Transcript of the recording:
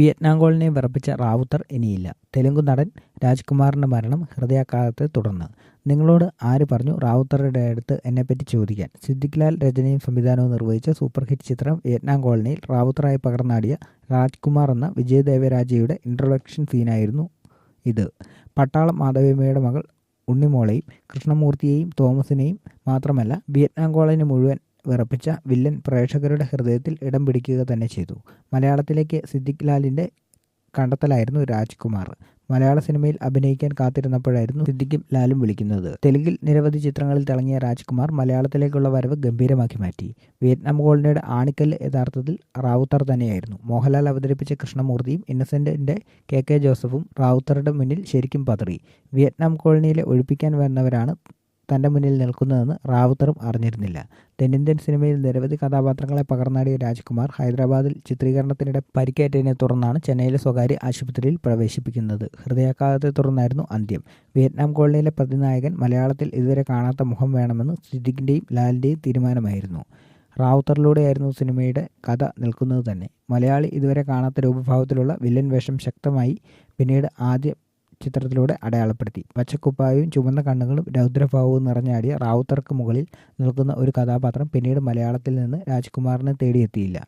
Vietnam കോളനിയെ വിറപ്പിച്ച Rawther ഇനിയില്ല. തെലുങ്ക് നടൻ രാജ്കുമാറിന്റെ മരണം ഹൃദയാഘാതത്തെ തുടർന്ന്. നിങ്ങളോട് ആര് പറഞ്ഞു റാവുത്തറുടെ അടുത്ത് എന്നെപ്പറ്റി ചോദിക്കാൻ? സിദ്ദിഖ് ലാൽ രചനയും സംവിധാനവും നിർവഹിച്ച സൂപ്പർ ഹിറ്റ് ചിത്രം വിയറ്റ്നാം കോളനിയിൽ റാവുത്തറായി പകർന്നാടിയ രാജ്കുമാർ എന്ന വിജയ് ദേവരാജയുടെ ഇൻട്രൊഡക്ഷൻ സീനായിരുന്നു ഇത്. പട്ടാളം മാധവിയമ്മയുടെ മകൾ ഉണ്ണിമോളെയും കൃഷ്ണമൂർത്തിയെയും തോമസിനെയും മാത്രമല്ല വിയറ്റ്നാം കോളനി മുഴുവൻ വിറപ്പിച്ച വില്ലൻ പ്രേക്ഷകരുടെ ഹൃദയത്തിൽ ഇടം പിടിക്കുക തന്നെ ചെയ്തു. മലയാളത്തിലേക്ക് സിദ്ദിഖ് ലാലിന്റെ കണ്ടെത്തലായിരുന്നു രാജ്കുമാർ. മലയാള സിനിമയിൽ അഭിനയിക്കാൻ കാത്തിരുന്നപ്പോഴായിരുന്നു സിദ്ദിഖും ലാലും വിളിക്കുന്നത്. തെലുങ്കിൽ നിരവധി ചിത്രങ്ങളിൽ തിളങ്ങിയ രാജ്കുമാർ മലയാളത്തിലേക്കുള്ള വരവ് ഗംഭീരമാക്കി മാറ്റി. വിയറ്റ്നാം ഗോളിനയുടെ ആണിക്കല്ല് യഥാർത്ഥത്തിൽ റാവുത്തർ തന്നെയായിരുന്നു. മോഹൻലാൽ അവതരിപ്പിച്ച കൃഷ്ണമൂർത്തിയും ഇന്നസെന്റിന്റെ കെ കെ ജോസഫും റാവുത്തറുടെ മുന്നിൽ ശരിക്കും പതറി. വിയറ്റ്നാം കോളനിയിലെ ഒഴിപ്പിക്കാൻ വന്നവരാണ് തന്റെ മുന്നിൽ നിൽക്കുന്നതെന്ന് റാവുത്തറും അറിഞ്ഞിരുന്നില്ല. തെന്നിന്ത്യൻ സിനിമയിൽ നിരവധി കഥാപാത്രങ്ങളെ പകർന്നാടിയ രാജ്കുമാർ ഹൈദരാബാദിൽ ചിത്രീകരണത്തിനിടെ പരിക്കേറ്റതിനെ തുടർന്നാണ് ചെന്നൈയിലെ സ്വകാര്യ ആശുപത്രിയിൽ പ്രവേശിപ്പിക്കുന്നത്. ഹൃദയാഘാതത്തെ തുടർന്നായിരുന്നു അന്ത്യം. വിയറ്റ്നാം കോളനിയിലെ പ്രതിനായകൻ മലയാളത്തിൽ ഇതുവരെ കാണാത്ത മുഖം വേണമെന്ന് സിദ്ദിഖിന്റെയും ലാലിന്റെയും തീരുമാനമായിരുന്നു. റാവുത്തറിലൂടെയായിരുന്നു സിനിമയുടെ കഥ നിൽക്കുന്നത് തന്നെ. മലയാളി ഇതുവരെ കാണാത്ത രൂപഭാവത്തിലുള്ള വില്ലൻ വേഷം ശക്തമായി പിന്നീട് ആദ്യ ചിത്രത്തിലൂടെ അടയാളപ്പെടുത്തി. പച്ചക്കുപ്പായവും ചുവന്ന കണ്ണുകളും രൗദ്രഭാവവും നിറഞ്ഞാടിയ റാവുത്തർക്ക് മുകളിൽ നിൽക്കുന്ന ഒരു കഥാപാത്രം പിന്നീട് മലയാളത്തിൽ നിന്ന് രാജ്കുമാറിനെ തേടിയെത്തിയില്ല.